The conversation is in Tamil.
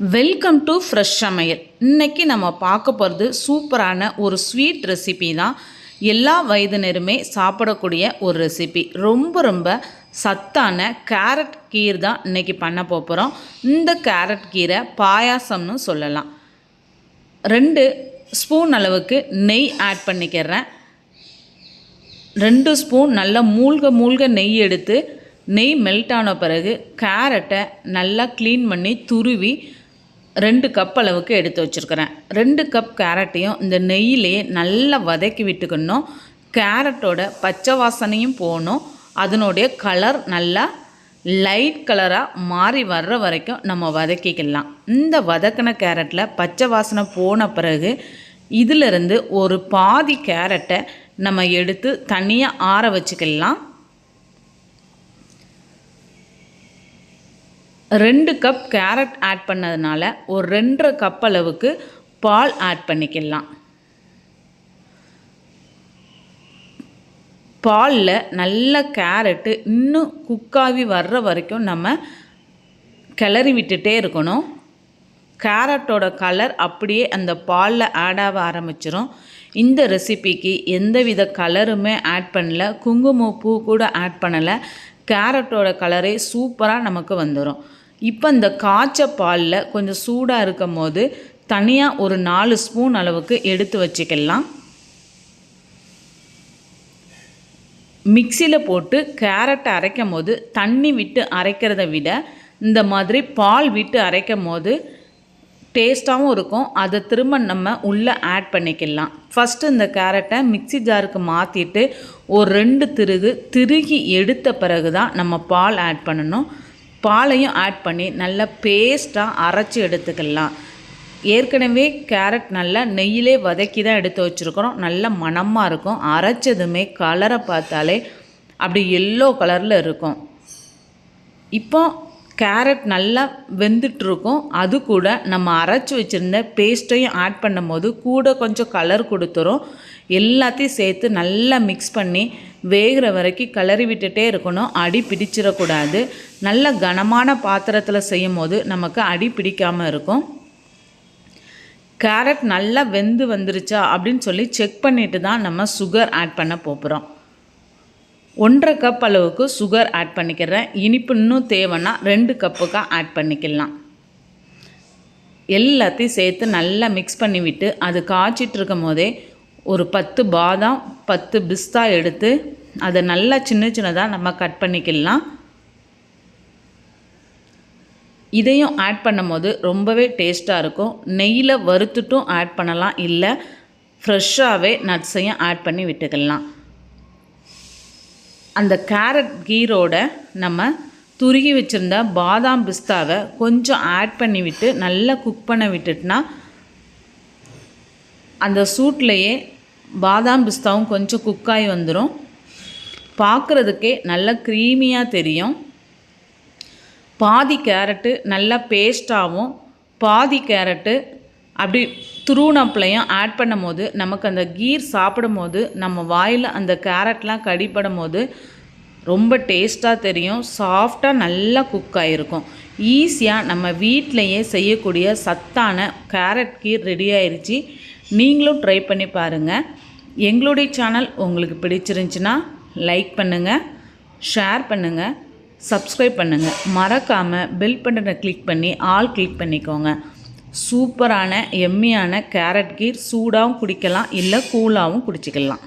வெல்கம் டு ஃப்ரெஷ் சமையல் இன்னைக்கு நம்ம பார்க்க போகிறது சூப்பரான ஒரு ஸ்வீட் ரெசிபி தான். எல்லா வயதினருமே சாப்பிடக்கூடிய ஒரு ரெசிபி ரொம்ப ரொம்ப சத்தான கேரட் கீர் தான் இன்னைக்கு பண்ண போகிறோம் இந்த கேரட் கீரை பாயாசம்னு சொல்லலாம். ரெண்டு ஸ்பூன் அளவுக்கு நெய் ஆட் பண்ணிக்கிறேன். ரெண்டு ஸ்பூன் நல்லா மூழ்க மூழ்க நெய் எடுத்து நெய் மெல்ட் ஆன பிறகு கேரட்டை நல்லா க்ளீன் பண்ணி துருவி ரெண்டு கப் அளவுக்கு எடுத்து வச்சுருக்கிறேன். ரெண்டு கப் கேரட்டையும் இந்த நெய்யிலே நல்லா வதக்கி விட்டுக்கணும். கேரட்டோட பச்சை வாசனையும் போகணும். அதனுடைய கலர் நல்லா லைட் கலராக மாறி வர்ற வரைக்கும் நம்ம வதக்கிக்கலாம். இந்த வதக்கின கேரட்டில் பச்சை வாசனை போன பிறகு இதிலிருந்து ஒரு பாதி கேரட்டை நம்ம எடுத்து தனியாக ஆற வச்சுக்கலாம். ரெண்டு கப் கேரட் ஆட் பண்ணதுனால ஒரு ரெண்டரை கப் அளவுக்கு பால் ஆட் பண்ணிக்கலாம். பாலில் நல்ல கேரட்டு இன்னும் குக்காகி வர்ற வரைக்கும் நம்ம கிளறி விட்டுட்டே இருக்கணும். கேரட்டோட கலர் அப்படியே அந்த பாலில் ஆட் ஆக ஆரம்பிச்சிரும். இந்த ரெசிபிக்கு எந்தவித கலருமே ஆட் பண்ணல. குங்குமப்பூ கூட ஆட் பண்ணலை. கேரட்டோட கலரே சூப்பராக நமக்கு வந்துடும் இப்போ இந்த காய்ச்ச பாலில் கொஞ்சம் சூடாக இருக்கும் போது தனியாக ஒரு நாலு ஸ்பூன் அளவுக்கு எடுத்து வச்சுக்கலாம். மிக்சியில் போட்டு கேரட்டை அரைக்கும் போது தண்ணி விட்டு அரைக்கிறத விட இந்த மாதிரி பால் விட்டு அரைக்கும் போது டேஸ்ட்டாகவும் இருக்கும். அதை திரும்ப நம்ம உள்ளே ஆட் பண்ணிக்கலாம். ஃபஸ்ட்டு இந்த கேரட்டை மிக்சி ஜாருக்கு மாற்றிட்டு ஒரு ரெண்டு திருகு திருகி எடுத்த பிறகு தான் நம்ம பால் ஆட் பண்ணணும். பாலையும் ஆட் பண்ணி நல்லா பேஸ்ட்டாக அரைச்சி எடுத்துக்கலாம். ஏற்கனவே கேரட் நல்லா நெய்யிலே வதக்கி தான் எடுத்து வச்சுருக்கிறோம். நல்ல மணமாக இருக்கும். அரைச்சதுமே கலரை பார்த்தாலே அப்படி எல்லோ கலரில் இருக்கும். இப்போ கேரட் நல்லா வெந்துட்டுருக்கும் அது கூட நம்ம அரைச்சி வச்சுருந்த பேஸ்ட்டையும் ஆட் பண்ணும்போது கூட கொஞ்சம் கலர் கொடுத்துரும். எல்லாத்தையும் சேர்த்து நல்லா மிக்ஸ் பண்ணி வேகிற வரைக்கும் கிளறி விட்டுட்டே இருக்கணும். அடி பிடிச்சிடக்கூடாது. நல்ல கனமான பாத்திரத்தில் செய்யும் போது நமக்கு அடி பிடிக்காமல் இருக்கும். கேரட் நல்லா வெந்து வந்துருச்சா அப்படின்னு சொல்லி செக் பண்ணிட்டு தான் நம்ம சுகர் ஆட் பண்ண போகிறோம் ஒன்றரை கப் அளவுக்கு சுகர் ஆட் பண்ணிக்கிறேன். இனிப்பு இன்னும் தேவைன்னா ரெண்டு கப்புக்காக ஆட் பண்ணிக்கலாம். எல்லாத்தையும் சேர்த்து நல்லா மிக்ஸ் பண்ணி விட்டு அது காய்ச்சிட்டு இருக்கும் போதே ஒரு பத்து பாதாம் பத்து பிஸ்தா எடுத்து அதை நல்லா சின்ன சின்னதாக நம்ம கட் பண்ணிக்கலாம். இதையும் ஆட் பண்ணும்போது ரொம்பவே டேஸ்ட்டாக இருக்கும். நெய்யில் வறுத்துட்டும் ஆட் பண்ணலாம். இல்லை ஃப்ரெஷ்ஷாகவே நட்ஸையும் ஆட் பண்ணி விட்டுக்கலாம். அந்த கேரட் கீரோட நம்ம துருகி வச்சுருந்த பாதாம் பிஸ்தாவை கொஞ்சம் ஆட் பண்ணி விட்டு நல்லா குக் பண்ண விட்டுட்டுனா அந்த சூட்லேயே பாதாம் பிஸ்தாவும் கொஞ்சம் குக்காகி வந்துடும் பார்க்குறதுக்கே நல்லா க்ரீமியாக தெரியும். பாதி கேரட்டு நல்லா பேஸ்ட்டாகவும் பாதி கேரட்டு அப்படி துருவனப்பளையும் ஆட் பண்ணும் போது நமக்கு அந்த கீர் சாப்பிடும் போது நம்ம வாயில் அந்த கேரட்லாம் கடிப்படும் போது ரொம்ப டேஸ்ட்டாக தெரியும். சாஃப்டாக நல்லா குக் ஆகிருக்கும் ஈஸியாக நம்ம வீட்டிலையே செய்யக்கூடிய சத்தான கேரட் கீர் ரெடி ஆயிடுச்சு நீங்களும் ட்ரை பண்ணி பாருங்கள் எங்களுடைய சேனல் உங்களுக்கு பிடிச்சிருந்துச்சின்னா லைக் பண்ணுங்கள் ஷேர் பண்ணுங்கள் சப்ஸ்கிரைப் பண்ணுங்கள் மறக்காமல் பெல் பட்டனை கிளிக் பண்ணி ஆல் கிளிக் பண்ணிக்கோங்க. சூப்பரான எம்மியான கேரட் கீர் சூடாகவும் குடிக்கலாம் இல்லை கூலாகவும் குடிச்சிக்கலாம்.